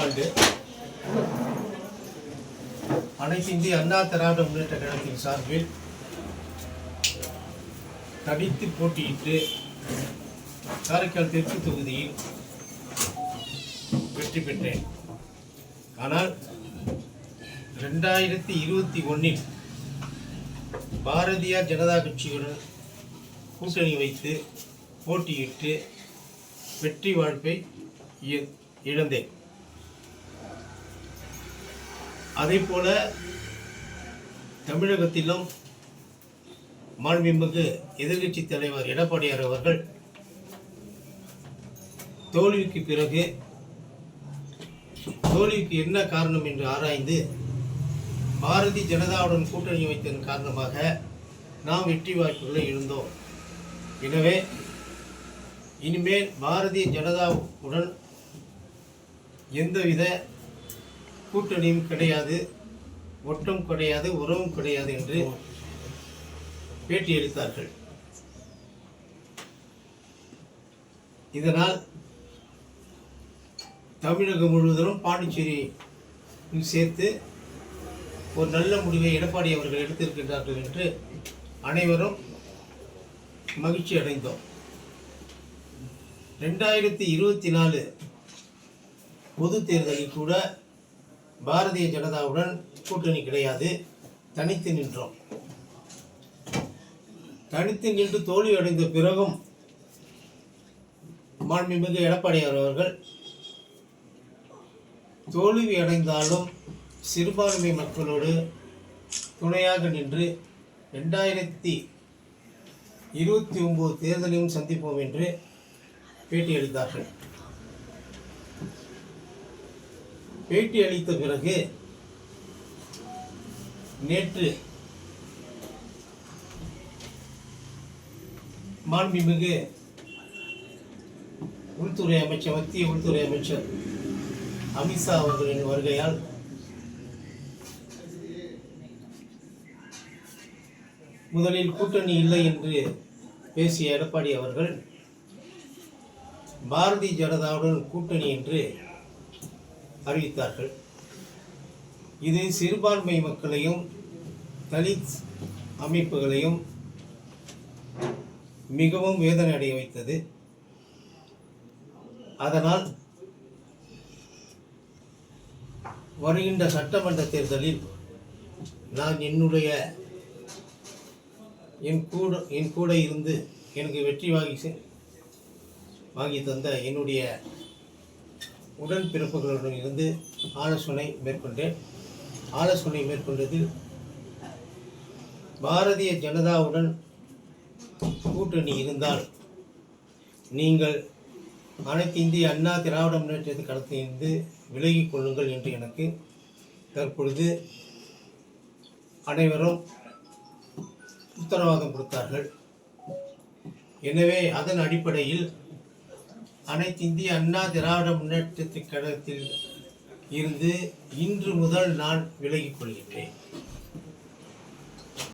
ஆண்டு அனைத்து இந்திய அண்ணா திராவிட முன்னேற்ற கழகத்தின் சார்பில் தடித்து போட்டியிட்டு காரைக்கால் தெற்கு தொகுதியில் வெற்றி பெற்றேன். ஆனால் ரெண்டாயிரத்தி இருபத்தி ஒன்றில் பாரதிய ஜனதா கட்சியுடன் கூட்டணி வைத்து போட்டியிட்டு வெற்றி வாழ்ப்பை இழந்தேன். அதே போல தமிழகத்திலும் மாண்புமிகு எதிர்க்கட்சி தலைவர் எடப்பாடியார் அவர்கள் தோல்விக்கு பிறகு தோல்விக்கு என்ன காரணம் என்று ஆராய்ந்து பாரதிய ஜனதாவுடன் கூட்டணி வைத்ததன் காரணமாக நாம் வெற்றி வாய்ப்புகளை இருந்தோம் எனவே இனிமேல் பாரதிய ஜனதாவுடன் எந்தவித கூட்டணியும் கிடையாது ஒட்டும் கிடையாது உறவும் கிடையாது என்று பேட்டியளித்தார்கள். இதனால் தமிழகம் முழுவதும் பாண்டிச்சேரி சேர்த்து ஒரு நல்ல முடிவை எடப்பாடி அவர்கள் எடுத்திருக்கின்றார்கள் என்று அனைவரும் மகிழ்ச்சி அடைந்தோம். ரெண்டாயிரத்தி இருபத்தி நாலு பொது தேர்தலில் கூட பாரதிய ஜனதாவுடன் கூட்டணி கிடையாது. தனித்து நின்றோம். தனித்து நின்று தோல்வியடைந்த பிறகும் மாண்புமிகு எடப்பாடியார் அவர்கள் தோல்வி அடைந்தாலும் சிறுபான்மை மக்களோடு துணையாக நின்று ரெண்டாயிரத்தி இருபத்தி ஒம்பது தேர்தலையும் சந்திப்போம் என்று பேட்டியளித்தார்கள் பேட்டி அளித்த பிறகு நேற்று மாண்புமிகு உள்துறை அமைச்சர் மத்திய உள்துறை அமைச்சர் அமித்ஷா அவர்களின் வருகையால் முதலில் கூட்டணி இல்லை என்று பேசிய எடப்பாடி அவர்கள் பாரதிய ஜனதாவுடன் கூட்டணி என்று அறிவித்தார்கள். இது சிறுபான்மை மக்களையும் தலித் அமைப்புகளையும் மிகவும் வேதனை அடைய வைத்தது. அதனால் வருகின்ற சட்டமன்ற தேர்தலில் நான் என்னுடைய என் கூட என் கூட இருந்து எனக்கு வெற்றி வாங்கி வாங்கி தந்த என்னுடைய உடன்பிறப்புகளுடன் இருந்து ஆலோசனை மேற்கொண்டேன். ஆலோசனை மேற்கொண்டதில் பாரதிய ஜனதாவுடன் கூட்டணி இருந்தால் நீங்கள் அனைத்து இந்திய அண்ணா திராவிட முன்னேற்றத்தை கடத்திலிருந்து விலகிக் கொள்ளுங்கள் என்று எனக்கு தற்பொழுது அனைவரும் உத்தரவாதம் கொடுத்தார்கள். எனவே அதன் அடிப்படையில் அனைத்து இந்திய அண்ணா திராவிட முன்னேற்றத்தை கழகத்தில் இருந்து இன்று முதல் நான் விலகிக் கொள்கின்றேன்.